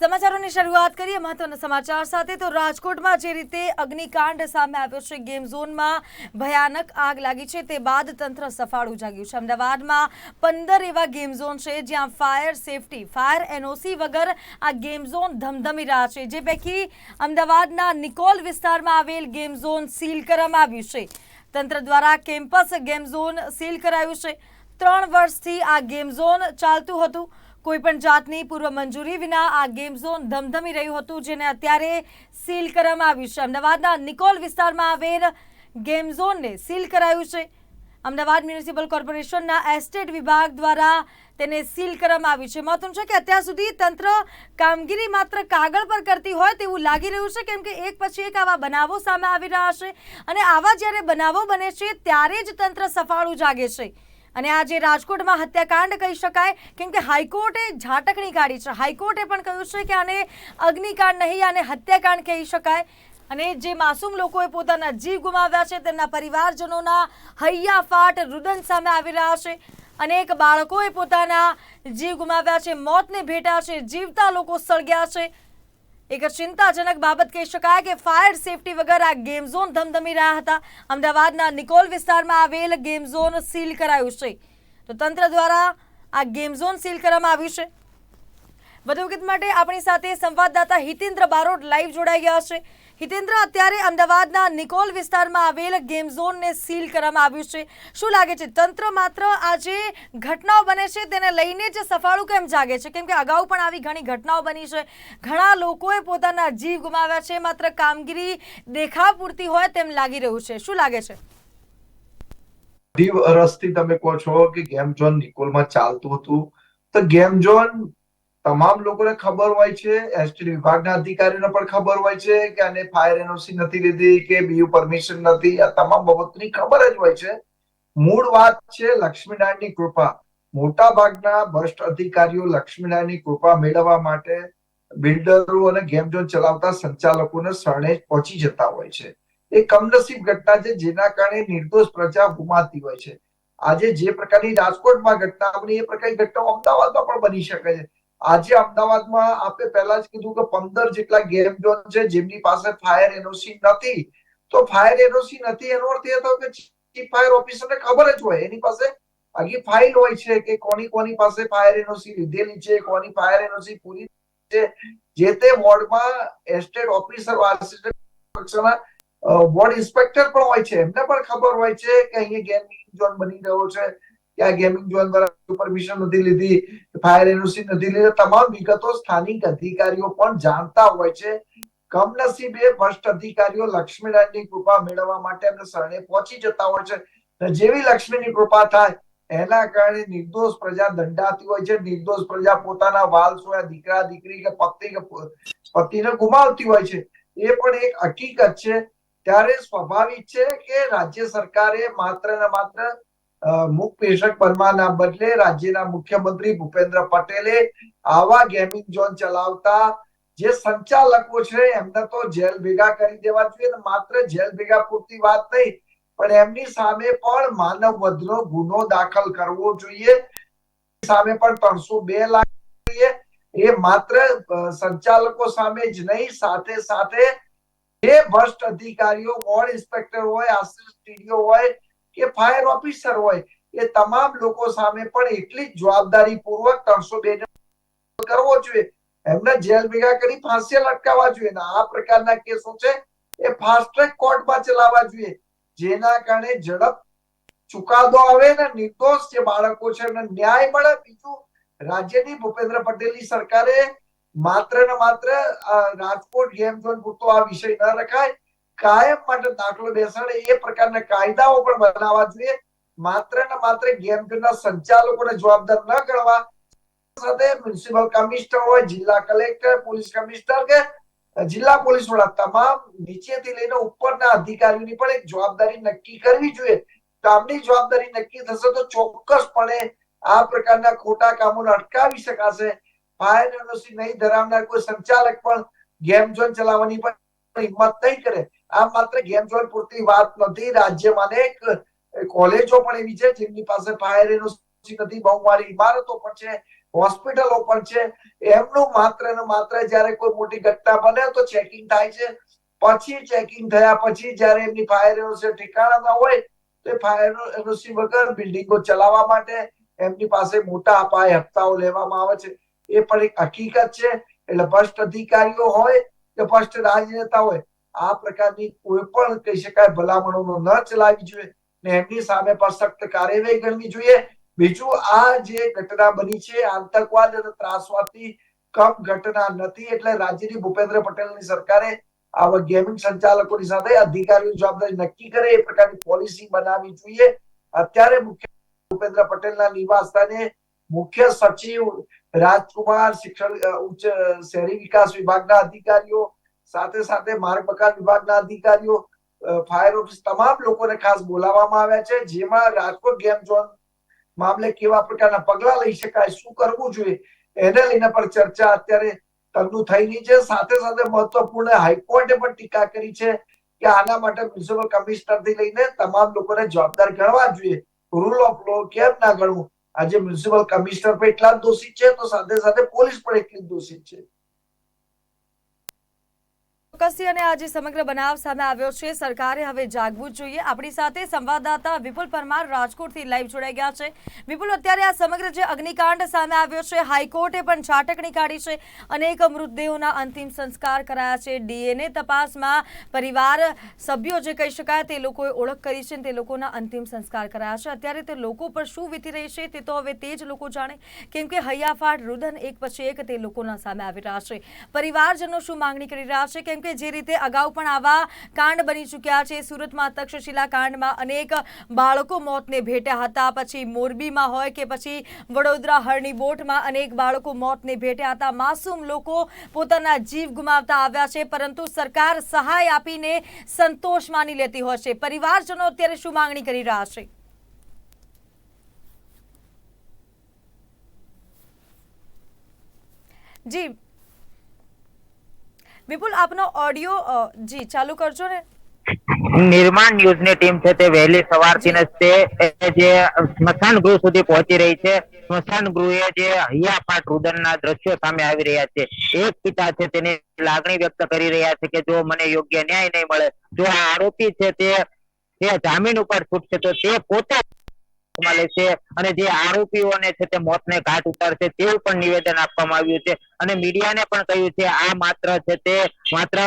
સમાચારોની શરૂઆત કરીએ મહત્વના સમાચાર સાથે. તો રાજકોટમાં જે રીતે અગ્નિકાંડ સામે આવ્યો છે, ગેમ ઝોનમાં ભયાનક આગ લાગી છે, તે બાદ તંત્ર સફાળું જાગ્યું છે. અમદાવાદમાં પંદર એવા ગેમ ઝોન છે, જ્યાં ફાયર સેફટી, ફાયર એનઓસી વગર આ ગેમ ઝોન ધમધમી રહ્યા છે. જે પૈકી અમદાવાદના નિકોલ વિસ્તારમાં આવેલ ગેમ ઝોન સીલ કરવામાં આવ્યું છે. તંત્ર દ્વારા કેમ્પસ ગેમ ઝોન સીલ કરાયું છે. ત્રણ વર્ષથી આ ગેમ ઝોન ચાલતું હતું. કોઈ પણ જાતની પૂર્વ મંજૂરી વિના આ ગેમ ઝોન ધમધમી રહ્યું હતું, જેને અત્યારે સીલ કરવામાં આવ્યું છે. અમદાવાદના નિકોલ વિસ્તારમાં આવેલ ગેમ ઝોનને સીલ કરાયું છે. અમદાવાદ મ્યુનિસિપલ કોર્પોરેશનના એસ્ટેટ વિભાગ દ્વારા તેને સીલ કરવામાં આવ્યું છે. મહત્વનું છે કે અત્યાર સુધી તંત્ર કામગીરી માત્ર કાગળ પર કરતી હોય તેવું લાગી રહ્યું છે, કેમ કે એક પછી એક આવા બનાવો સામે આવી રહ્યા છે. અને આવા જ્યારે બનાવો બને છે, ત્યારે જ તંત્ર સફાળું જાગે છે. અને આજે રાજકોટમાં હત્યાકાંડ કહી શકાય, કેમ કે હાઈકોર્ટે ઝાટકણી કાઢી છે. હાઈકોર્ટે પણ કહ્યું છે કે આને અગ્નિકાંડ નહીં, આને હત્યાકાંડ કહી શકાય. અને જે માસૂમ લોકોએ પોતાના જીવ ગુમાવ્યા છે, તેમના પરિવારજનોના હૈયા ફાટ રુદન સામે આવી રહ્યા છે. અનેક બાળકોએ પોતાના જીવ ગુમાવ્યા છે, મોતને ભેટ્યા છે, જીવતા લોકો સળગ્યા છે. એક ચિંતાજનક બાબત કહી શકાય કે ફાયર સેફટી વગર આ ગેમ ઝોન ધમધમી રહ્યા હતા. અમદાવાદના નિકોલ વિસ્તારમાં આવેલ ગેમ ઝોન સીલ કરાયું છે. તો તંત્ર દ્વારા આ ગેમ ઝોન સીલ કરવામાં આવ્યું છે. વધુ વિગત માટે આપણી સાથે સંવાદદાતા હિતેન્દ્ર બારોટ લાઈવ જોડાઈ ગયા છે. હિતેન્દ્ર, અત્યારે અમદાવાદના નિકોલ વિસ્તારમાં આવેલ ગેમ ઝોનને સીલ કરવામાં આવ્યું છે. શું લાગે છે? તંત્ર માત્ર આ જે ઘટનાઓ બને છે, તેને લઈને જ સફાળું કેમ જાગે છે? કેમ કે અગાઉ પણ આવી ઘણી ઘટનાઓ બની છે. ઘણા લોકોએ પોતાના જીવ ગુમાવ્યા છે, માત્ર કામગીરી દેખાવ પૂરતી હોય તેમ લાગી રહ્યું છે. શું લાગે છે? વર્ષથી તમે કહો છો કે ગેમ ઝોન નિકોલમાં ચાલતું હતું. તો ગેમ ઝોન તમામ લોકોને ખબર હોય છે, એસટી વિભાગના અધિકારીઓને પણ ખબર હોય છે કે આને ફાયર એનઓસી નથી લીધી કે બીયુ પરમિશન નથી. આ તમામ બાબતની ખબર જ હોય છે. મૂળ વાત છે લક્ષ્મીનારાયણની કૃપા. મોટા ભાગના ભ્રષ્ટ અધિકારીઓ લક્ષ્મીનારાયણની કૃપા મેળવવા માટે બિલ્ડરો અને ગેમ ઝોન ચલાવતા સંચાલકોને શરણે પહોંચી જતા હોય છે. એ કમનસીબ ઘટના છે જેના કારણે નિર્દોષ પ્રજા ગુમાતી હોય છે. આજે જે પ્રકારની રાજકોટમાં ઘટના બની, એ પ્રકારની ઘટનાઓ અમદાવાદમાં પણ બની શકે છે. આજે અમદાવાદમાં આપણે પહેલા જ કીધું કે પંદર જેટલા ગેમ ઝોન છે, જેમની પાસે ફાયર એનઓસી નથી. તો ફાયર એનઓસી નથી એનો અર્થ એ થયો કે ચીફ ફાયર ઓફિસરને ખબર જ હોય. એની પાસે આખી ફાઇલ હોય છે કે કોની કોની પાસે ફાયર એનઓસી લીધેલી છે, કોની ફાયર એનઓસી પૂરી છે. જે તે વોર્ડમાં એસ્ટેટ ઓફિસર કક્ષાના વોર્ડ ઇન્સ્પેક્ટર પણ હોય છે. એમને પણ ખબર હોય છે કે અહીંયા ગેમિંગ ઝોન બની રહ્યો છે. કે ગેમિંગ ઝોન દ્વારા પરમિશન નથી લીધી ફાયર એનઓસી નથી લીધી. તમામ વિગતો સ્થાનિક અધિકારીઓ પણ જાણતા હોય છે. કમનસીબે ભ્રષ્ટ અધિકારીઓ લક્ષ્મીનારાયણની કૃપા મેળવવા માટે એમને શરણે પહોંચી જતા હોય છે. જેવી લક્ષ્મીની કૃપા થાય, એના કારણે નિર્દોષ પ્રજા દંડાતી હોય છે. નિર્દોષ પ્રજા પોતાના વાલ સોયા દીકરા, દીકરી કે પતિ કે પતિને ગુમાવતી હોય છે. એ પણ એક હકીકત છે. ત્યારે સ્વાભાવિક છે કે રાજ્ય સરકારે માત્ર ને માત્ર મુખ પ્રેષક બનવાના બદલે રાજ્યના મુખ્યમંત્રી ભૂપેન્દ્ર પટેલે આવા ગેમિંગ ઝોન ચલાવતા જે સંચાલકો છે, એમને તો જેલ ભેગા કરી દેવા જોઈએ માત્ર જેલ ભેગા પૂરતી વાત નહીં, પણ એમની સામે પણ માનવ વધનો ગુનો દાખલ કરવો જોઈએ. સામે પણ ત્રણસો બે લાખ જોઈએ. એ માત્ર સંચાલકો સામે જ નહીં, સાથે સાથે જે ભ્રષ્ટ અધિકારીઓ, વોર્ડ ઇન્સ્પેક્ટર હોય આસિસ્ટન્ટ ટીડીઓ હોય કે ફાયર ઓફિસર હોય, એ તમામ લોકો સામે પણ એટલી જવાબદારી પૂર્વક ત્રણસો બે કરવો જોઈએ. એમને જેલ ભેગા કરી ફાંસી લટકાવવા જોઈએ. આ પ્રકારના કેસો છે, એ ફાસ્ટ ટ્રેક કોર્ટમાં ચલાવવા જોઈએ. જેના કારણે ઝડપ ચુકાદો આવે ને નિર્દોષ જે બાળકો છે, એમને ન્યાય મળે. બીજું, રાજ્યની ભૂપેન્દ્ર પટેલની સરકારે માત્ર ને માત્ર રાજકોટ ગેમ ઝોન પૂરતો આ વિષય ન રખાય. કાયમ માટે દાખલો બેસાડે, એ પ્રકારના કાયદાઓ પણ બનાવવા જોઈએ. માત્ર ને માત્ર ગેમ ના સંચાલકોને જવાબદાર ન કરવા સાથે મ્યુનિસિપલ કમિશનર હોય, જિલ્લા કલેક્ટર, પોલીસ કમિશનર કે જિલ્લા પોલીસ વડા તમામ નીચેથી લઈને ઉપરના અધિકારીઓની પણ એક જવાબદારી નક્કી કરવી જોઈએ. કામની જવાબદારી નક્કી થશે તો ચોક્કસપણે આ પ્રકારના ખોટા કામોને અટકાવી શકાશે. ફાયર એનઓસી નહીં ધરાવનાર કોઈ સંચાલક પણ ગેમ ઝોન ચલાવવાની પણ હિંમત નહીં કરે. આ માત્ર ગેમ ઝોન પૂરતી વાત નથી. રાજ્યમાં અનેક કોલેજો પણ એવી છે, જેમની પાસે ફાયર એનઓસી નથી બહુમાળી ઇમારતો પણ છે હોસ્પિટલો પણ છે. એમનું માત્ર ને માત્ર જ્યારે કોઈ મોટી ઘટના બને તો ચેકિંગ થાય છે. પછી ચેકિંગ થયા પછી જ્યારે એમની ફાયર ઠેકાણા ના હોય, તો ફાયર એનઓસી વગર બિલ્ડિંગો ચલાવવા માટે એમની પાસે મોટા અપાય હપ્તાઓ લેવામાં આવે છે. એ પણ એક હકીકત છે. એટલે ભ્રષ્ટ અધિકારીઓ હોય કે ભ્રષ્ટ રાજનેતા હોય આ પ્રકારની કોઈ પણ કહી શકાય ભલામણોનો ન ચલાવી જોઈએ ને એમની સામે પણ સખ્ત કાર્યવાહી કરવી જોઈએ. બીજું, આ જે ઘટના બની છે, આતંકવાદ અને ત્રાસવાદથી કમ ઘટના નથી એટલે રાજ્યની ભૂપેન્દ્ર પટેલની સરકારે આવા ગેમિંગ સંચાલકોની સાથે અધિકારીઓ જવાબદારી નક્કી કરે, એ પ્રકારની પોલિસી બનાવવી જોઈએ. અત્યારે મુખ્ય ભૂપેન્દ્ર પટેલના નિવાસ સ્થાને મુખ્ય સચિવ રાજકુમાર શિક્ષણ ઉચ્ચ શહેરી વિકાસ વિભાગના અધિકારીઓ સાથે સાથે માર્ગ મકાન વિભાગના અધિકારીઓ ફાયર ઓફિસ તમામ લોકોને ખાસ બોલાવવામાં આવ્યા છે, જેમાં રાજકોટ ગેમ ઝોન મામલે કેવા પ્રકારના પગલા લઈ શકાય, શું કરવું જોઈએ, એને લઈને પણ ચર્ચા અત્યારે તંગુ થઈ રહી છે. સાથે સાથે મહત્વપૂર્ણ હાઈકોર્ટે પણ ટીકા કરી છે કે આના માટે મ્યુનિસિપલ કમિશનરથી લઈને તમામ લોકોને જવાબદાર ગણવા જોઈએ. રૂલ ઓફ લો કેમ ના ગણવું? આજે મ્યુનિસિપલ કમિશનર પણ એટલા જ દોષિત છે, તો સાથે સાથે પોલીસ પણ એટલી જ દોષિત છે. ચોક્કસથી અને આજે સમગ્ર બનાવ સામે આવ્યો છે. સરકારે હવે જાગવું જોઈએ. આપણી સાથે સંવાદદાતા વિપુલ પરમાર રાજકોટથી લાઈવ જોડાઈ ગયા છે. વિપુલ, અત્યારે આ સમગ્ર જે અગ્નિકાંડ સામે આવ્યો છે, હાઈકોર્ટે પણ છાટકણી કાઢી છે. અનેક મૃતદેહોના અંતિમ સંસ્કાર કરાયા છે. ડીએનએ તપાસમાં પરિવાર સભ્યો જે કહી શકાય તે લોકોએ ઓળખ કરી છે તે લોકોના અંતિમ સંસ્કાર કરાયા છે. અત્યારે તે લોકો પર શું વીતી રહી છે તે તો હવે તે જ લોકો જાણે, કેમ કે હૈયાફાટ રુદન એક પછી એક તે લોકોના સામે આવી રહ્યા છે. પરિવારજનો શું માંગણી કરી રહ્યા છે? કેમ કે જે રીતે અગાઉ પણ આવા કાંડ બની ચૂક્યા છે. સુરતમાં તક્ષશિલા કાંડમાં અનેક બાળકો મોતને ભેટ્યા હતા. પછી મોરબીમાં હોય કે પછી વડોદરા હરણી બોટમાં અનેક બાળકો મોતને ભેટ્યા હતા. માસૂમ લોકો પોતાના જીવ ગુમાવતા આવ્યા છે, પરંતુ સરકાર સહાય આપીને સંતોષ માની લેતી હોય છે. પરિવારજનો અત્યારે શું માંગણી કરી રહ્યા છે? જી. વિપુલ, આપનો ઓડિયો જી, ચાલુ કરજો ને. નિર્માણ ન્યૂઝની ટીમ છે તે વહેલી સવારથી જ તે જે સ્મશાન ગૃહ સુધી પહોંચી રહી છે. સ્મશાન ગૃહે જે હૈયાફાટ રુદનના દ્રશ્યો સામે આવી રહ્યા છે. એક પિતા છે તેની લાગણી વ્યક્ત કરી રહ્યા છે કે જો મને યોગ્ય ન્યાય નહીં મળે, જો આ આરોપી છે તે જામીન ઉપર છૂટશે તો તે પોતે લેશે અને જે આરોપીઓને છે તે મોતને ઘાટ ઉતારશે તેવું પણ નિવેદન આપવામાં આવ્યું છે. અને મીડિયાને પણ કહ્યું છે, આ માત્ર છે તે માત્ર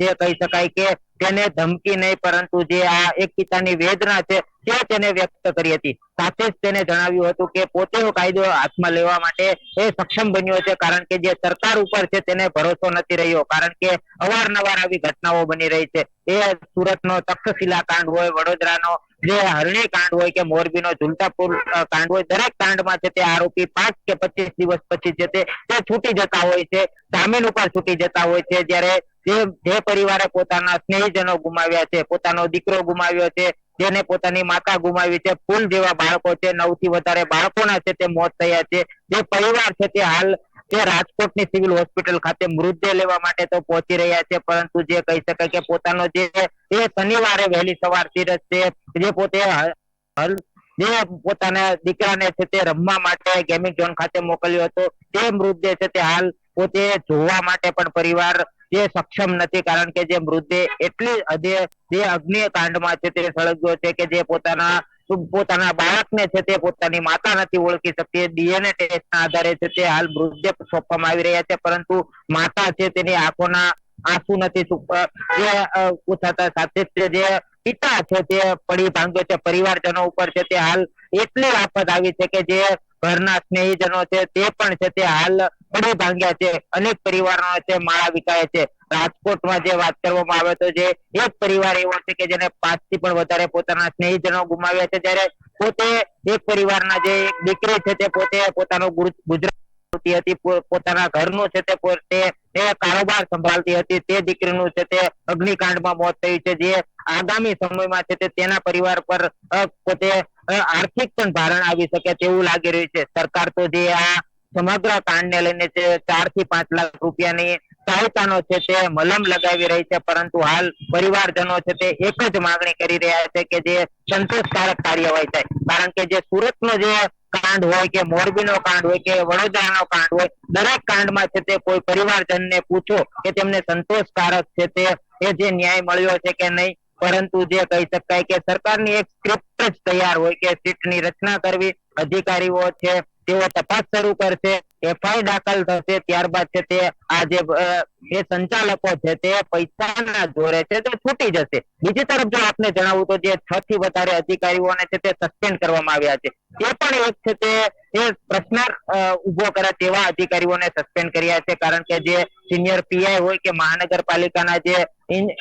જે કહી શકાય કે તેને ધમકી નહીં, પરંતુ જે આ એક પિતાની વેદના છે, તે તેને વ્યક્ત કરી હતી. સાથે જ તેને જણાવ્યું હતું કે પોતે કાયદો હાથમાં લેવા માટે એ સક્ષમ બન્યો છે, કારણ કે જે સરકાર ઉપર છે તેને ભરોસો નથી રહ્યો, કારણ કે અવારનવાર આવી ઘટનાઓ બની રહી છે. એ સુરતનો તક્ષશિલા કાંડ હોય, વડોદરાનો જે હરણી કાંડ હોય કે મોરબીનો ઝુલતાપુર કાંડ હોય, દરેક કાંડમાં છે તે આરોપી પાંચ કે પચીસ દિવસ પછી છે તે છૂટી જતા હોય છે જામીન ઉપર છૂટી જતા હોય છે, જ્યારે જે જે પરિવારે પોતાના સ્નેહીજનો ગુમાવ્યા છે, પોતાનો દીકરો ગુમાવ્યો છે, જેને પોતાની માતા ગુમાવી છે, ફૂલ જેવા બાળકો છે, નવથી વધારે બાળકોના છે તે મોત થયા છે. જે પરિવાર છે તે હાલ તે રાજકોટની સિવિલ હોસ્પિટલ ખાતે મૃતદેહ લેવા માટે તો પહોંચી રહ્યા છે, પરંતુ જે કહી શકાય કે પોતાનો જે, એ શનિવારે વહેલી સવારથી જ તે, જે પોતે જે પોતાના દીકરાને છે તે રમવા માટે ગેમિંગ ઝોન ખાતે મોકલ્યો હતો. તે મૃતદેહ છે તે હાલ પોતે જોવા માટે પણ પરિવાર જે સક્ષમ નથી, કારણ કે જે મૃતદેહ એટલી હદે જે અગ્નિકાંડમાં છે તે સળગ્યો છે કે જે પોતાના પોતાના બાળકને છે તે પોતાની માતા નથી ઓળખી શકતી. ડીએનએ ટેસ્ટના આધારે છે તે હાલ મૃતદેહ સોંપવામાં આવી રહ્યા છે, પરંતુ માતા છે તેની આંખોના આંસુ નથી જે સાથે જે પિતા છે તે પડી ભાંગ્યો છે, પરિવારજનો ઉપર છે તે હાલ એટલી આફત આવી છે કે જે ઘરના સ્નેહીજનો છે તે પણ છે તે હાલ પડી ભાંગ્યા છે. અનેક પરિવારો છે માળા વિકાય છે. રાજકોટમાં જે વાત કરવામાં આવે તો જે એક પરિવાર એવો છે કે જેને પાંચથી પણ વધારે પોતાના સ્નેહીજનો ગુમાવ્યા છે. જ્યારે પોતે એક પરિવારના જે એક દીકરી છે તે પોતે પોતાનું ગુજરાત કરતી હતી પોતાના ઘરનું છે તે પોતે કારોબાર સંભાળતી હતી, તે દીકરીનું છે તે અગ્નિકાંડમાં મોત થયું છે, જે આગામી સમયમાં છે તેના પરિવાર પર પોતે આર્થિક પણ ભારણ આવી શકે તેવું લાગી રહ્યું છે. સરકાર તો જે આ સમગ્ર કાંડને લઈને છે ચારથી પાંચ લાખ રૂપિયાની સહાયતાનો છે તે મલમ લગાવી રહી છે, પરંતુ હાલ પરિવારજનો છે તે એક જ માંગણી કરી રહ્યા છે કે જે સંતોષકારક કાર્યવાહી થાય. કારણ કે જે સુરતનો જે કાંડ હોય કે મોરબીનો કાંડ હોય કે વડોદરાનો કાંડ હોય, દરેક કાંડમાં છે તે કોઈ પરિવારજનને પૂછો કે તેમને સંતોષકારક છે તે, એ જે ન્યાય મળ્યો છે કે નહીં? પરંતુ જે કહી શકાય કે સરકારની એક સ્ક્રિપ્ટ જ તૈયાર હોય કે સીટની રચના કરવી અધિકારીઓ છે તેઓ તપાસ શરૂ કરશે, એફઆઈ દાખલ થશે, ત્યારબાદ છે તે આ જે સંચાલકો છે તે પૈસાના જોરે છે તે છૂટી જશે. બીજી તરફ જો આપને જણાવું તો જે છ થી વધારે અધિકારીઓને છે તે સસ્પેન્ડ કરવામાં આવ્યા છે. તે પણ એક છે તે એ પ્રશ્ન ઊભો કરે તેવા અધિકારીઓને સસ્પેન્ડ કર્યા છે. કારણ કે જે સિનિયર પીઆઈ હોય કે મહાનગરપાલિકાના જે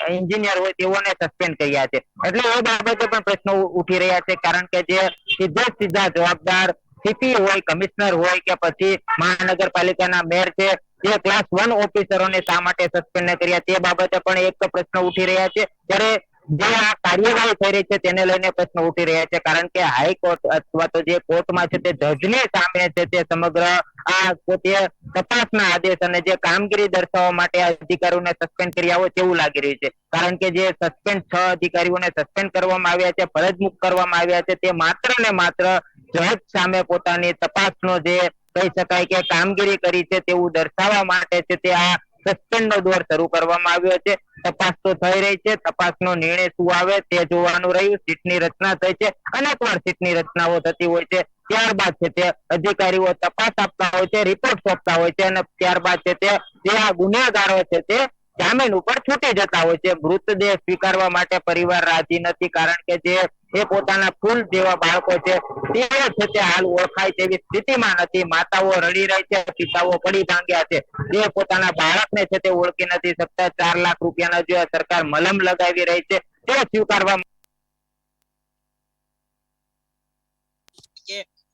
એન્જિનિયર હોય તેઓને સસ્પેન્ડ કર્યા છે. એટલે એ બાબતે પણ પ્રશ્નો ઉઠી રહ્યા છે. કારણ કે જે સીધે સીધા જવાબદાર સીપી હોય, કમિશનર હોય કે પછી મહાનગરપાલિકાના મેયર છે, જે ક્લાસ વન ઓફિસરોને શા માટે સસ્પેન્ડ કર્યા તે બાબતે પણ એક પ્રશ્ન ઉઠી રહ્યા છે. ત્યારે જે આ કાર્યવાહી થઈ રહી છે, તેને લઈને પ્રશ્ન ઉઠી રહ્યા છે. કારણ કે હાઈકોર્ટ અથવા તો જે કોર્ટમાં છે, તે જજને સામે છે, તે સમગ્ર આ પોતે તપાસના આદેશ અને જે કામગીરી દર્શાવવા માટે અધિકારીઓને સસ્પેન્ડ કર્યા હોય, તેવું લાગી રહ્યું છે. કારણ કે જે સસ્પેન્ડ છ અધિકારીઓને સસ્પેન્ડ કરવામાં આવ્યા છે, ફરજ મુક્ત કરવામાં આવ્યા છે, તે માત્ર ને માત્ર જજ સામે પોતાની તપાસનો જે કહી શકાય કે કામગીરી કરી છે તેવું દર્શાવવા માટે છે તે આ સસ્પેન્ડ નો દોર શરૂ કરવામાં આવ્યો છે. તપાસ તો થઈ રહી છે. તપાસનો નિર્ણય શું આવે તે જોવાનું રહ્યું. સીટની રચના થઈ છે. અનેક વાર સીટની રચનાઓ થતી હોય છે. ત્યારબાદ છે તે અધિકારીઓ તપાસ આપતા હોય છે, રિપોર્ટ સોંપતા હોય છે અને ત્યારબાદ છે તે જે આ ગુનેગારો છે તે જામીન ઉપર છૂટી જતા હોય છે. મૃતદેહ સ્વીકારવા માટે પરિવાર રાજી નથી કારણ કે જે એ પોતાના ફૂલ જેવા બાળકો છે, તે છે તે હાલ ઓળખાય તેવી સ્થિતિમાં નથી. માતાઓ રડી રહી છે, પિતાઓ પડી ભાંગ્યા છે. જે પોતાના બાળકને છે તે ઓળખી નથી શકતા. ચાર લાખ રૂપિયાના જે સરકાર મલમ લગાવી રહી છે, તે સ્વીકારવા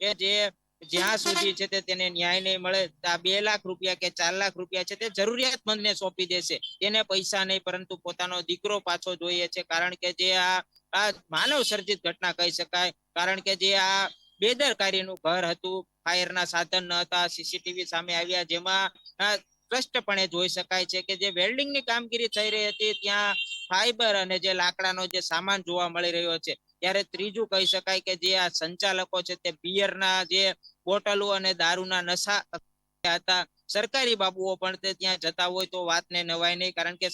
કે જે જ્યાં સુધી છે તે તેને ન્યાય નહીં મળે આ બે લાખ રૂપિયા કે ચાર લાખ રૂપિયા છે તે જરૂરિયાતમંદને સોંપી દેશે. તેને પૈસા નહીં, પરંતુ પોતાનો દીકરો પાછો જોઈએ છે. કારણ કે જે આ આ માનવ સર્જિત ઘટના કહી શકાય. કારણ કે જે આ બેદરકારીનું ઘર હતું, ફાયરના સાધન ન હતા સીસીટીવી સામે આવ્યા, જેમાં સ્પષ્ટપણે જોઈ શકાય છે કે જે વેલ્ડિંગની કામગીરી થઈ રહી હતી, ત્યાં ફાઈબર અને જે લાકડાનો જે સામાન જોવા મળી રહ્યો છે. ત્યારે ત્રીજું કહી શકાય કે જે આ સંચાલકો છે, તે બિયરના જે બોટલો અને દારૂના નશા હતા. સરકારી બાબુઓ પણ તે ત્યાં જતા હોય તો વાતને નવાય નહીં, કારણ કે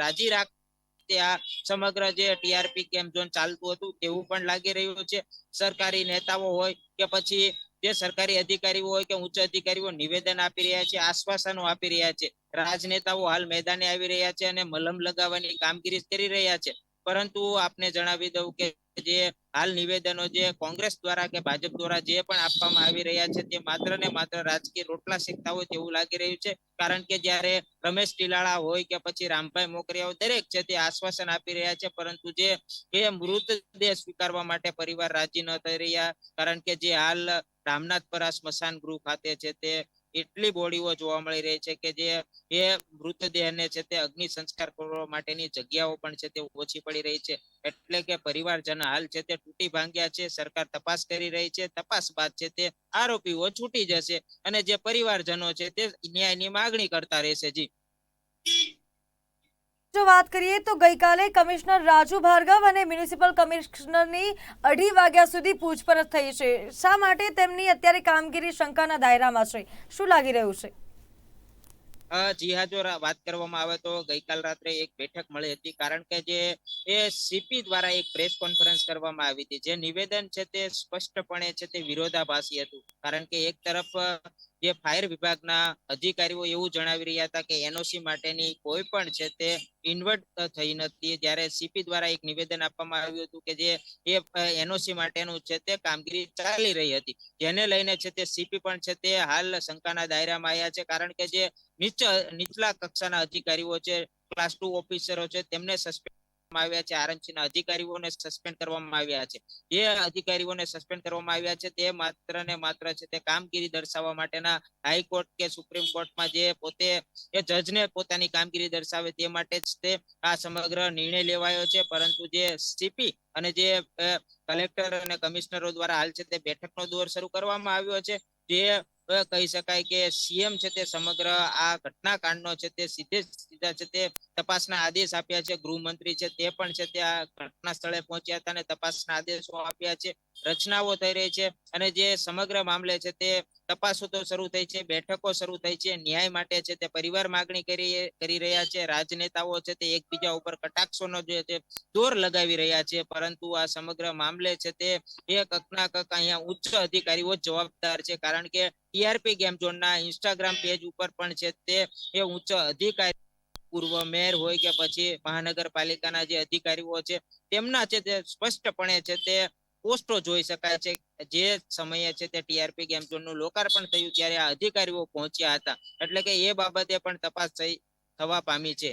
રાજી રાખ તે આ સમગ્ર જે ટીઆરપી કેમ ઝોન ચાલતું હતું તેવું પણ લાગી રહ્યું છે. સરકારી નેતાઓ હોય કે પછી જે સરકારી અધિકારીઓ હોય કે ઉચ્ચ અધિકારીઓ નિવેદન આપી રહ્યા છે, આશ્વાસનો આપી રહ્યા છે. રાજનેતાઓ હાલ મેદાને આવી રહ્યા છે અને મલમ લગાવવાની કામગીરી કરી રહ્યા છે. પરંતુ આપને જણાવી દઉં કે જે હાલ નિવેદનો જે કોંગ્રેસ દ્વારા કે ભાજપ દ્વારા જે પણ આપવામાં આવી રહ્યા છે તે માત્ર ને માત્ર રાજકીય રોટલા શેકતા હોય તેવું લાગી રહ્યું છે. કારણ કે જયારે રમેશ ટીલાળા હોય કે પછી રામભાઈ મોકરિયા હોય, દરેક છે તે આશ્વાસન આપી રહ્યા છે. પરંતુ જે એ મૃતદેહ સ્વીકારવા માટે પરિવાર રાજી ન થઈ રહ્યા. કારણ કે જે હાલ રામનાથ પરા સ્મશાન ગૃહ ખાતે છે તે એટલી બોડીઓ જોવા મળી રહી છે કે જે એ મૃતદેહને છે તે અગ્નિ સંસ્કાર કરવા માટેની જગ્યાઓ પણ છે તે ઓછી પડી રહી છે. એટલે કે પરિવારજન હાલ છે તે તૂટી ભાંગ્યા છે, સરકાર તપાસ કરી રહી છે, તપાસ બાદ છે તે આરોપીઓ છૂટી જશે અને જે પરિવારજનો છે તે ન્યાયની માગણી કરતા રહેશે જી. જો વાત કરીએ તો ગઈકાલે કમિશનર રાજુ ભાર્ગવ અને મ્યુનિસિપલ કમિશનરની અઢી વાગ્યા સુધી પૂછપરછ થઈ છે. શા માટે તેમની અત્યારે કામગીરી શંકાના દાયરામાં છે? શું લાગી રહ્યું છે? જી હા, જો વાત કરવામાં આવે તો ગઈકાલ રાત્રે એક બેઠક મળી હતી. કારણ કે જે, એ સીપી દ્વારા એક પ્રેસ કોન્ફરન્સ કરવામાં આવી હતી. જે નિવેદન છે તે સ્પષ્ટપણે છે તે વિરોધાભાસી હતું. કારણ કે એક તરફ જે ફાયર વિભાગના અધિકારીઓ એવું જણાવી રહ્યા હતા કે એનઓસી માટેની કોઈ પણ છે તે ઇન્વર્ટ થઈ નથી. જ્યારે સીપી દ્વારા એક નિવેદન આપવામાં આવ્યું હતું કે જે એ એનઓસી માટેનું છે તે કામગીરી ચાલી રહી હતી. જેને લઈને છે તે સીપી પણ છે તે હાલ શંકાના દાયરામાં આવ્યા છે. કારણ કે જે નીચ, નીચલા કક્ષાના અધિકારીઓ છે ક્લાસ ટુ ઓફિસરો છે, તેમને સસ્પેન્ડ આવ્યા છે. આરએમસીના અધિકારીઓને સસ્પેન્ડ કરવામાં આવ્યા છે. જે અધિકારીઓને સસ્પેન્ડ કરવામાં આવ્યા છે તે માત્ર ને માત્ર છે તે કામગીરી દર્શાવવા માટેના હાઈકોર્ટ કે સુપ્રીમ કોર્ટમાં જે પોતે, એ જજને પોતાની કામગીરી દર્શાવે તે માટે જ તે આ સમગ્ર નિર્ણય લેવાયો છે. પરંતુ જે સીપી અને જે કલેક્ટર અને કમિશનરો દ્વારા હાલ છે તે બેઠકનો દોર શરૂ કરવામાં આવ્યો છે. અ, કહી શકાય કે સીએમ છે તે સમગ્ર આ ઘટનાકાંડનો છે તે સીધે સીધા છે તે તપાસના આદેશ આપ્યા છે. ગૃહમંત્રી છે તે પણ છે તે આ ઘટના સ્થળે પહોંચ્યા હતા અને તપાસના આદેશો આપ્યા છે. રચનાઓ થઈ રહી છે અને જે સમગ્ર મામલે છે તે તપાસો તો શરૂ થઈ છે, બેઠકો શરૂ થઈ છે, ન્યાય માટે છે તે પરિવાર માગણી કરી કરી રહ્યા છે, રાજનેતાઓ છે તે એકબીજા ઉપર કટાક્ષોનો જે છે દોર લગાવી રહ્યા છે, પરંતુ આ સમગ્ર મામલે છે તે એક કકના કક અહીંયા ઉચ્ચ અધિકારીઓ જવાબદાર છે, કારણ કે ટીઆરપી ગેમ ઝોનના ઇન્સ્ટાગ્રામ પેજ ઉપર પણ છે તે એ ઉચ્ચ અધિકારી પૂર્વ મેયર હોય કે પછી મહાનગરપાલિકાના જે અધિકારીઓ છે તેમના છે તે સ્પષ્ટપણે છે તે પોસ્ટો જોઈ શકાય છે. જે સમયે છે તે ટીઆરપી ગેમ ઝોનનું લોકાર્પણ થયું, ત્યારે આ અધિકારીઓ પહોંચ્યા હતા. એટલે કે એ બાબતે પણ તપાસ થઈ થવા પામી છે.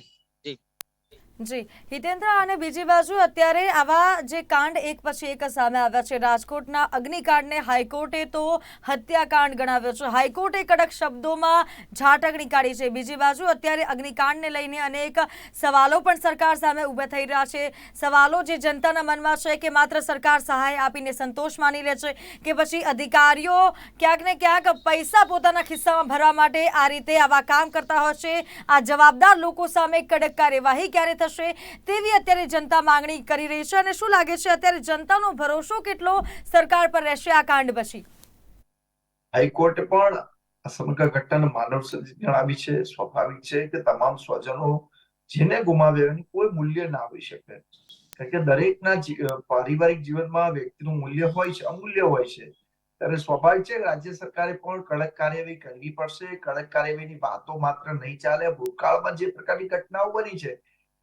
જી. હિતેન્દ્ર અને બીજી બાજુ અત્યારે આવા જે કાંડ એક પછી એક સામે આવ્યા છે. રાજકોટના અગ્નિકાંડને હાઈકોર્ટે તો હત્યાકાંડ ગણાવ્યો છે. હાઈકોર્ટે કડક શબ્દોમાં ઝાટકણી કાઢી છે. બીજી બાજુ અત્યારે અગ્નિકાંડને લઈને અનેક સવાલો પણ સરકાર સામે ઊભા થઈ રહ્યા છે. સવાલો જે જનતાના મનમાં છે કે માત્ર સરકાર સહાય આપીને સંતોષ માની લે છે કે પછી અધિકારીઓ ક્યાંક ને ક્યાંક પૈસા પોતાના ખિસ્સામાં ભરવા માટે આ રીતે આવા કામ કરતા હોય છે. આ જવાબદાર લોકો સામે કડક કાર્યવાહી ક્યારે થશે? તેવી અત્યારે જનતા માંગણી કરી રહી છે અને શું લાગે છે અત્યારે જનતાનો ભરોસો કેટલો સરકાર પર રહેશે આ કાંડ પછી? હાઈકોર્ટે પણ સમગ્ર ઘટના માનવ જણાવી છે, સ્વાભાવિક છે કે તમામ સ્વજનો જેને ગુમાવ્યા કોઈ મૂલ્ય ના હોઈ શકે. કારણ કે દરેકના પારિવારિક જીવનમાં વ્યક્તિનું મૂલ્ય હોય છે, અમૂલ્ય હોય છે. ત્યારે સ્વાભાવિક છે રાજ્ય સરકારે પણ કડક કાર્યવાહી કરવી પડશે. કડક કાર્યવાહીની વાતો માત્ર નહીં ચાલે, ભૂતકાળમાં જે પ્રકારની ઘટનાઓ બની છે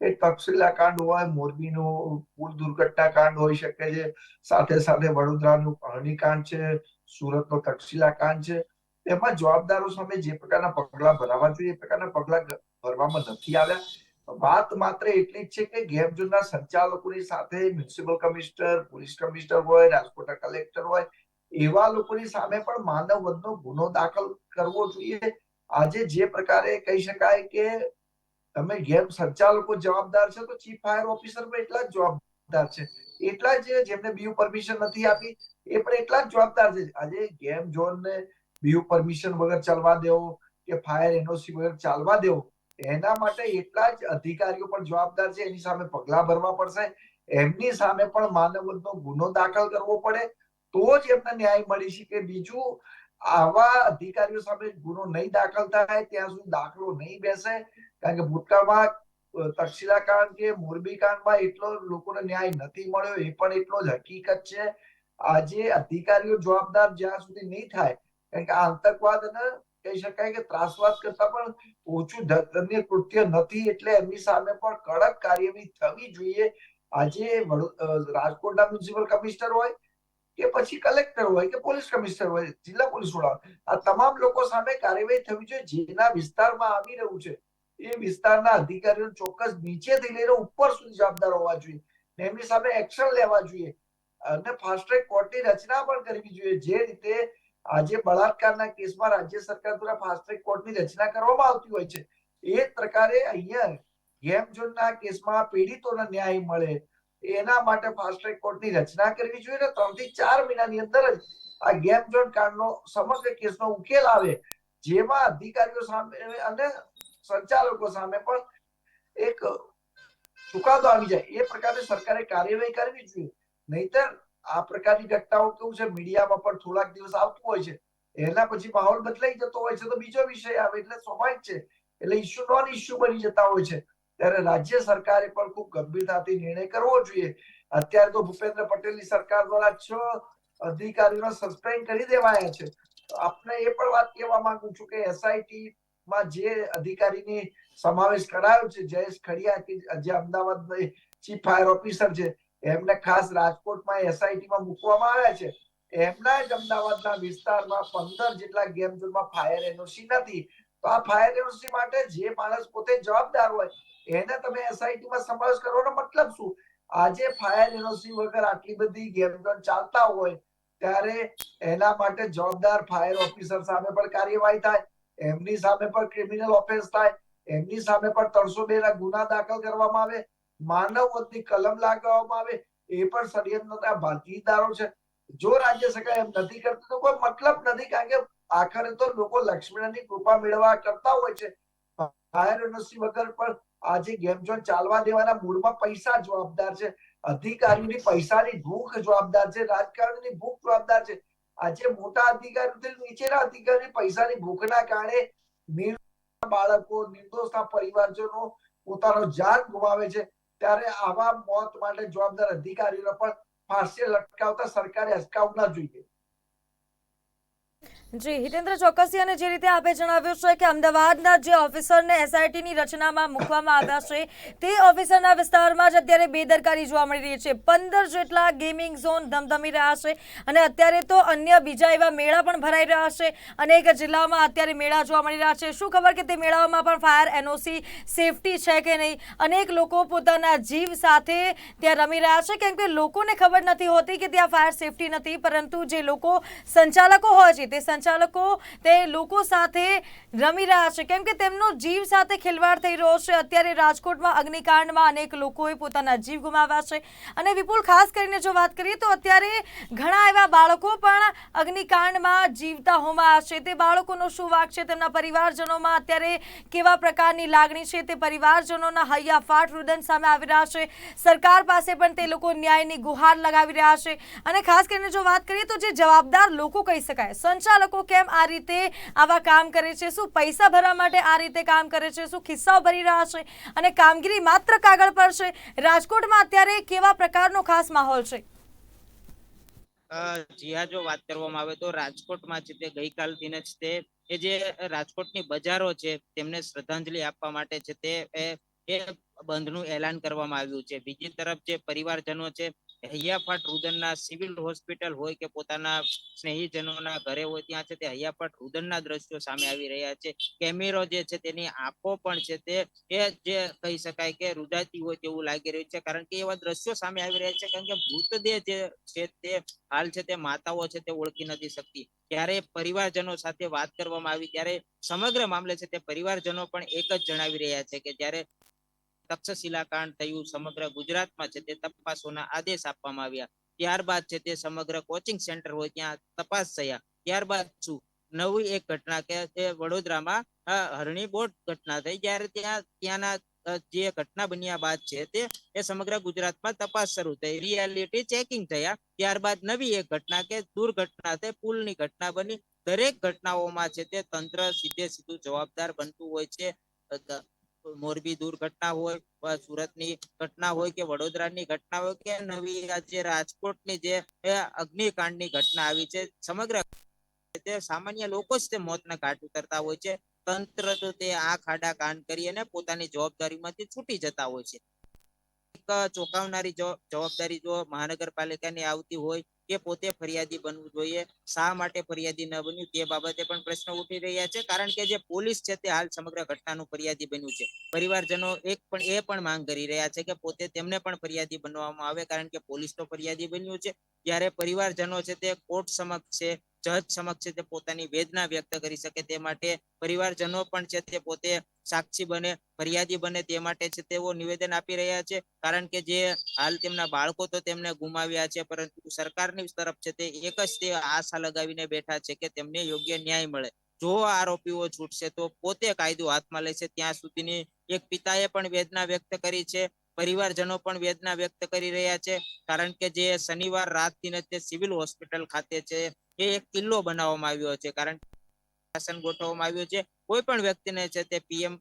એ તક્ષશિલા કાંડ હોય, મોરબીનું પુલ દુર્ઘટના કાંડ હોઈ શકે છે. સાથે સાથે વડોદરાનું અગ્નિકાંડ છે, સુરતનો તક્ષશિલા કાંડ છે. એમાં જવાબદારો સામે જે પ્રકારના પગલા ભરાવા જોઈએ, એ પ્રકારના પગલા ભરવામાં નથી આવ્યા. વાત માત્ર એટલી જ છે કે ગેમ ઝોનના સંચાલકોની સાથે મ્યુનિસિપલ કમિશનર, પોલીસ કમિશનર હોય, રાજકોટના કલેક્ટર હોય, એવા લોકોની સામે પણ માનવ વધનો ગુનો દાખલ કરવો જોઈએ. આજે જે પ્રકારે કહી શકાય કે તમે ગેમ સંચાલકો જવાબદાર છે તો ચીફ ફાયર ઓફિસર પણ એટલા જ જવાબદાર છે. એટલા જ જેમને બીયુ પરમિશન નથી આપી, એ પણ એટલા જ જવાબદાર છે. આજે ગેમ ઝોન ને બીયુ પરમિશન વગર ચાલવા દેવો કે ફાયર એનઓસી વગર ચાલવા દેવો, એના માટે એટલા જ અધિકારીઓ પણ જવાબદાર છે. એની સામે પગલા ભરવા પડશે. એમની સામે પણ માનવતનો ગુનો દાખલ કરવો પડે. તો જ એમને ન્યાય મળી શકે. બીજું આવા અધિકારીઓ સામે ગુનો નહીં દાખલ થાય, ત્યાં સુધી દાખલો નહીં બેસે. કારણ કે ભૂતકાળમાં તક્ષશિલા કાંડ કે મોરબી કાંડમાં એટલો લોકોને ન્યાય નથી મળ્યો, એ પણ એટલો જ હકીકત છે. આજે અધિકારીઓ જવાબદાર જ્યાં સુધી નહીં થાય, કારણ કે આતંકવાદ અને કહી શકાય કે ત્રાસવાદ કરતા પણ ઓછું ધન્ય કૃત્ય નથી, એટલે એમની સામે પણ કડક કાર્યવાહી થવી જોઈએ. આજે રાજકોટના મ્યુનિસિપલ કમિશનર હોય કે પછી કલેક્ટર હોય કે પોલીસ કમિશનર હોય, જિલ્લા પોલીસ વડા આ તમામ લોકો સામે કાર્યવાહી થવી જોઈએ જેના વિસ્તારમાં આવી રહ્યું છે. એ વિસ્તારના અધિકારીઓ ચોક્કસ નીચેથી લઈને ઉપર સુધી જવાબદાર હોવા જોઈએ એમની સામે એક્શન લેવા જોઈએ. અને ફાસ્ટ ટ્રેક કોર્ટની રચના પણ કરવી જોઈએ. જે રીતે આજે બળાત્કારના કેસમાં રાજ્ય સરકાર દ્વારા ફાસ્ટ ટ્રેક કોર્ટની રચના કરવામાં આવતી હોય છે. એ પ્રકારે અહીંયા ગેમ ઝોનના કેસમાં પીડિતોને ન્યાય મળે. એના માટે ફાસ્ટ ટ્રેક કોર્ટની રચના કરવી જોઈએ ને ત્રણથી ચાર મહિનાની અંદર જ આ ગેમ ઝોન કાંડનો સમગ્ર કેસનો ઉકેલ આવે, જેમાં અધિકારીઓ સામે અને સંચાલકો સામે પણ એક ચુકાદો આવી જાય. એ પ્રકારે સરકારે કાર્યવાહી કરવી જોઈએ. નહીતર આ પ્રકારની ઘટનાઓ કેવું છે? મીડિયામાં પણ થોડાક દિવસ આવતું હોય છે. એના પછી માહોલ બદલાઈ જતો હોય છે તો બીજો વિષય આવે. એટલે સ્વાભાવિક છે. એટલે ઇસ્યુ નોન ઇસ્યુ બની જતા હોય છે. ત્યારે રાજ્ય સરકારે પણ ખૂબ ગંભીરતાથી નિર્ણય કરવો જોઈએ. અત્યારે તો ભૂપેન્દ્ર પટેલની સરકાર દ્વારા છ અધિકારીઓને સસ્પેન્ડ કરી દેવાયા છે. આપને એ પણ વાત કહેવા માંગુ છું કે એસઆઈટી માં જે અધિકારીની સમાવેશ કરાયો છે, જયેશ ખડિયા કે જે અમદાવાદ ચીફ ફાયર ઓફિસર છે, એમને ખાસ રાજકોટમાં એસઆઈટી માં મૂકવામાં આવ્યા છે. એમના જ અમદાવાદના વિસ્તારમાં પંદર જેટલા ગેમ ઝોનમાં ફાયર એનઓસી નથી. તો આ ફાયર એનઓસી માટે જે માણસ પોતે જવાબદાર હોય એને તમે એસઆઈટીમાં સમાવેશ કરવાનો મતલબ શું? આજે ફાયર એનઓસી વગર આટલી બધી ગેમ ચાલતા હોય, ત્યારે એના માટે જવાબદાર ફાયર ઓફિસર સામે પણ કાર્યવાહી થાય, એમની સામે પણ ક્રિમિનલ ઓફેન્સ થાય, એમની સામે પણ ત્રણસો બે ના ગુના દાખલ કરવામાં આવે, માનવ વધની કલમ લાગવામાં આવે, એ પણ ષડયંત્રના ભાગીદારો છે. જો રાજ્ય સરકાર એમ નથી કરતી, તો કોઈ મતલબ નથી, કારણ કે આખરે તો લોકો લક્ષ્મીની કૃપા મેળવવા કરતા હોય છે. ફાયર એનઓસી વગર પણ આજે ગેમ ઝોન ચાલવા દેવાના મૂળમાં પૈસા જવાબદાર છે. અધિકારીઓની પૈસાની ભૂખ જવાબદાર છે. રાજકારણીની ભૂખ જવાબદાર છે. આજે મોટા અધિકારીઓ નીચેના અધિકારી પૈસાની ભૂખના કારણે નિર્દોષ બાળકો, નિર્દોષના પરિવારજનો પોતાનો જાન ગુમાવે છે. ત્યારે આવા મોત માટે જવાબદાર અધિકારીઓને પણ ફાંસી લટકાવતા સરકારે અટકાવવું જોઈએ. જી, હિતેન્દ્ર ચોકસી અને જે રીતે આપે જણાવ્યું છે કે અમદાવાદના જે ઓફિસરને એસઆઈટીની રચનામાં મૂકવામાં આવ્યા છે, તે ઓફિસરના વિસ્તારમાં જ અત્યારે બેદરકારી જોવા મળી રહી છે. પંદર જેટલા ગેમિંગ ઝોન ધમધમી રહ્યા છે અને અત્યારે તો અન્ય બીજા એવા મેળા પણ ભરાઈ રહ્યા છે. અનેક જિલ્લાઓમાં અત્યારે મેળા જોવા મળી રહ્યા છે. શું ખબર કે તે મેળાઓમાં પણ ફાયર એનઓસી સેફટી છે કે નહીં? અનેક લોકો પોતાના જીવ સાથે ત્યાં રમી રહ્યા છે. કેમ કે લોકોને ખબર નથી હોતી કે ત્યાં ફાયર, સેફટી નથી, પરંતુ જે લોકો સંચાલકો હોય છે તે સંચાલકો તે લોકો સાથે રમી રહ્યા છે. કેમ કે તેમનો જીવ સાથે ખેલવાડ થઈ રહ્યો છે. અત્યારે રાજકોટમાં અગ્નિકાંડમાં અનેક લોકોએ પોતાના જીવ ગુમાવ્યા છે. અને વિપુલ, ખાસ કરીને જો વાત કરીએ તો અત્યારે ઘણા એવા બાળકો પણ અગ્નિકાંડમાં જીવતા હોમાયા છે. તે બાળકોનો શું વાક છે? તેમના પરિવારજનોમાં અત્યારે કેવા પ્રકારની લાગણી છે? તે પરિવારજનોના હૈયા ફાટ રુદન સામે આવી રહ્યા છે. સરકાર પાસે પણ તે લોકો ન્યાયની ગુહાર લગાવી રહ્યા છે. અને ખાસ કરીને જો વાત કરીએ તો જે જવાબદાર લોકો કહી શકાય સંચાલકો કેમ આ રીતે આવા કામ કરે છે? શું પૈસા ભરવા માટે આ રીતે કામ કરે છે? શું ખિસ્સાઓ ભરી રહ્યા છે? અને કામગીરી માત્ર કાગળ પર છે? રાજકોટમાં અત્યારે કેવા પ્રકારનો ખાસ માહોલ છે? જીયા જો વાત કરવામાં આવે તો રાજકોટમાં જે તે ગઈકાલથી જ તે, એ જે રાજકોટની બજારો છે, તેમને શ્રદ્ધાંજલિ આપવા માટે છે તે એ બંધનું એલાન કરવામાં આવ્યું છે. બીજી તરફ જે પરિવારજનો છે હૈયાફાટ રુદનના સિવિલ હોસ્પિટલ હોય કે પોતાના સ્નેહીજનોના ઘરે હોય ત્યાં છે તે હૈયાફાટ રુદનના દ્રશ્યો સામે આવી રહ્યા છે. કેમેરો જે છે તેની આંખો પણ છે તે એ જે કહી શકાય કે રુદાતી હોય તેવું લાગી રહ્યું છે. કારણ કે એવા દ્રશ્યો સામે આવી રહ્યા છે કારણ કે મૃતદેહ જે છે તે હાલ છે તે માતાઓ છે તે ઓળખી નથી શકતી. ત્યારે પરિવારજનો સાથે વાત કરવામાં આવી ત્યારે સમગ્ર મામલે છે તે પરિવારજનો પણ એક જ જણાવી રહ્યા છે કે જ્યારે તક્ષશિલા કાંડ થયું. સમગ્ર ગુજરાતમાં છે તે તપાસોના આદેશ આપવામાં આવ્યા. ત્યારબાદ છે તે સમગ્ર કોચિંગ સેન્ટર હોય ત્યાં તપાસ થયા. ત્યારબાદ શું? નવી એક ઘટના કે વડોદરામાં હરણી બોટ ઘટના થઈ. જ્યારે ત્યાં, ત્યાંના જે ઘટના બન્યા બાદ છે તે, એ સમગ્ર ગુજરાતમાં તપાસ શરૂ થઈ. રિયાલિટી ચેકિંગ થયા. ત્યારબાદ નવી એક ઘટના કે દુર્ઘટના થઈ પુલની ઘટના બની. દરેક ઘટનાઓમાં છે તે તંત્ર સીધે સીધું જવાબદાર બનતું હોય છે. મોરબી દુર્ઘટના હોય સુરતની ઘટના હોય કે વડોદરાની ઘટના હોય કે નવી આજે રાજકોટની જે અગ્નિકાંડની ઘટના આવી છે, સમગ્ર તે સામાન્ય લોકો જ તે મોતના ઘાટ ઉતરતા હોય છે. તંત્ર તો તે આ ખાડા કાંડ કરી અને પોતાની જવાબદારીમાંથી છૂટી જતા હોય છે. ચોંકાવનારી જવા- જવાબદારી જો મહાનગરપાલિકાની આવતી હોય કે પોતે ફરિયાદી બનવું જોઈએ, શા માટે ફરિયાદી ન બન્યું તે બાબતે પણ પ્રશ્ન ઉઠી રહ્યા છે. કારણ કે જે પોલીસ છે તે હાલ સમગ્ર ઘટનાનું ફરિયાદી બન્યું છે. પરિવારજનો એક પણ, એ પણ માંગ કરી રહ્યા છે કે પોતે તેમને પણ ફરિયાદી બનવામાં આવે. કારણ કે પોલીસ તો ફરિયાદી બન્યું છે. જયારે પરિવારજનો છે તે કોર્ટ સમક્ષ છે જજ સમક્ષ તે પોતાની વેદના વ્યક્ત કરી શકે તે માટે પરિવારજનો પણ છે તે પોતે સાક્ષી બને, ફરિયાદી બને તે માટે છે તેઓ નિવેદન આપી રહ્યા છે. કારણ કે જે હાલ તેમના બાળકો તો તેમને ગુમાવ્યા છે, પરંતુ સરકારની તરફ છે તે એક જ તે આશા લગાવીને બેઠા છે કે તેમને યોગ્ય ન્યાય મળે. જો આરોપીઓ છૂટશે તો પોતે કાયદો હાથમાં લેશે. ત્યાં સુધીની એક પિતાએ પણ વેદના વ્યક્ત કરી છે. પરિવારજનો પણ વેદના વ્યક્ત કરી રહ્યા છે. કારણ કે જે શનિવાર રાતથી ને તે સિવિલ હોસ્પિટલ ખાતે છે. એ એક કિલ્લો બનાવવામાં આવ્યો છે. કારણ શાસન ગોઠવવામાં આવ્યું છે. કોઈ પણ વ્યક્તિને છે તે પીએમ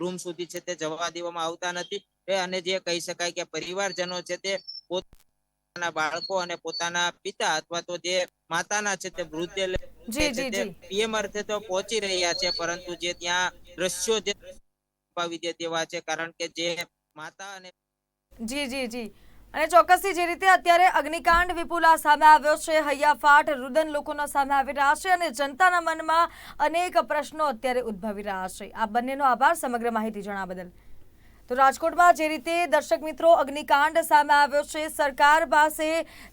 રૂમ સુધી છે તે જવા દેવામાં આવતા નથી. અને જે કહી શકાય કે પરિવારજનો છે તે પોતાના બાળકો અને પોતાના પિતા અથવા તો જે માતાના છે તે જી પીએમ અર્થે તો પહોંચી રહ્યા છે. પરંતુ જે ત્યાં દ્રશ્યો જે દે તેવા છે. કારણ કે જે માતા અને જી જી જી. અને ચોક્કસથી જે રીતે અત્યારે અગ્નિકાંડ વિપુલા સામે આવ્યો છે, હૈયાફાટ, રુદન લોકોના સામે આવી રહ્યા છે અને જનતાના મનમાં અનેક પ્રશ્નો અત્યારે ઉદ્ભવી રહ્યા છે. આ બંનેનો આભાર, સમગ્ર માહિતી જણાવવા બદલ. તો રાજકોટમાં જે રીતે દર્શક મિત્રો અગ્નિકાંડ સામે આવ્યો છે, સરકાર પાસે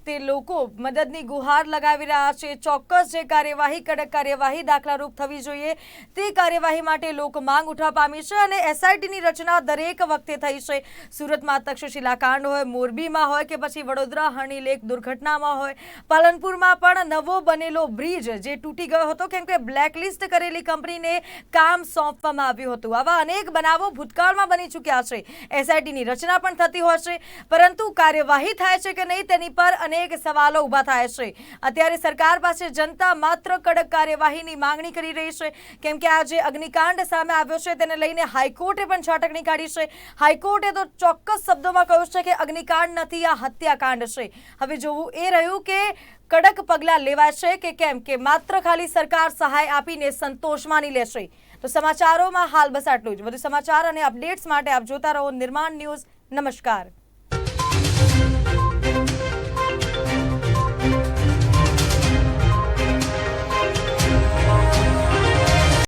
તે લોકો મદદની ગુહાર લગાવી રહ્યા છે. ચોક્કસ જે કાર્યવાહી, કડક કાર્યવાહી દાખલારૂપ થવી જોઈએ. તે કાર્યવાહી માટે લોક માંગ ઉઠવા પામી છે અને એસઆઈટીની રચના દરેક વખતે થઈ છે. સુરતમાં તક્ષશિલા કાંડ હોય, મોરબીમાં હોય કે પછી વડોદરા હણી લેક દુર્ઘટનામાં હોય. પાલનપુરમાં પણ નવો બનેલો બ્રિજ જે તૂટી ગયો હતો, કેમ કે બ્લેકલિસ્ટ કરેલી કંપનીને કામ સોંપવામાં આવ્યું હતું. આવા અનેક બનાવો ભૂતકાળમાં બની ચૂક્યા છે છે. એસઆઈટીની રચના પણ થતી હોય પરંતુ કાર્યવાહી થાય છે કે નહીં તેની પર અનેક સવાલો ઊભા થાય છે. અત્યારે સરકાર પાસે જનતા માત્ર કડક કાર્યવાહીની માંગણી કરી રહી છે. કેમ કે આ જે અગ્નિકાંડ સામે આવ્યો છે. તેને લઈને હાઈકોર્ટે પણ છાટકણી કાઢી છે. હાઈકોર્ટે તો ચોક્કસ શબ્દોમાં કહ્યું છે કે અગ્નિકાંડ નથી, આ હત્યાકાંડ છે. હવે જોવું એ રહ્યું કે કડક પગલાં લેવાશે કે કેમ? કે માત્ર ખાલી સરકાર સહાય આપીને સંતોષ માની લેશે. તો સમાચારોમાં હાલ બસ આટલું જ. વધુ સમાચાર અને અપડેટ્સ માટે આપ જોતા રહો નિર્માણ ન્યૂઝ. નમસ્કાર.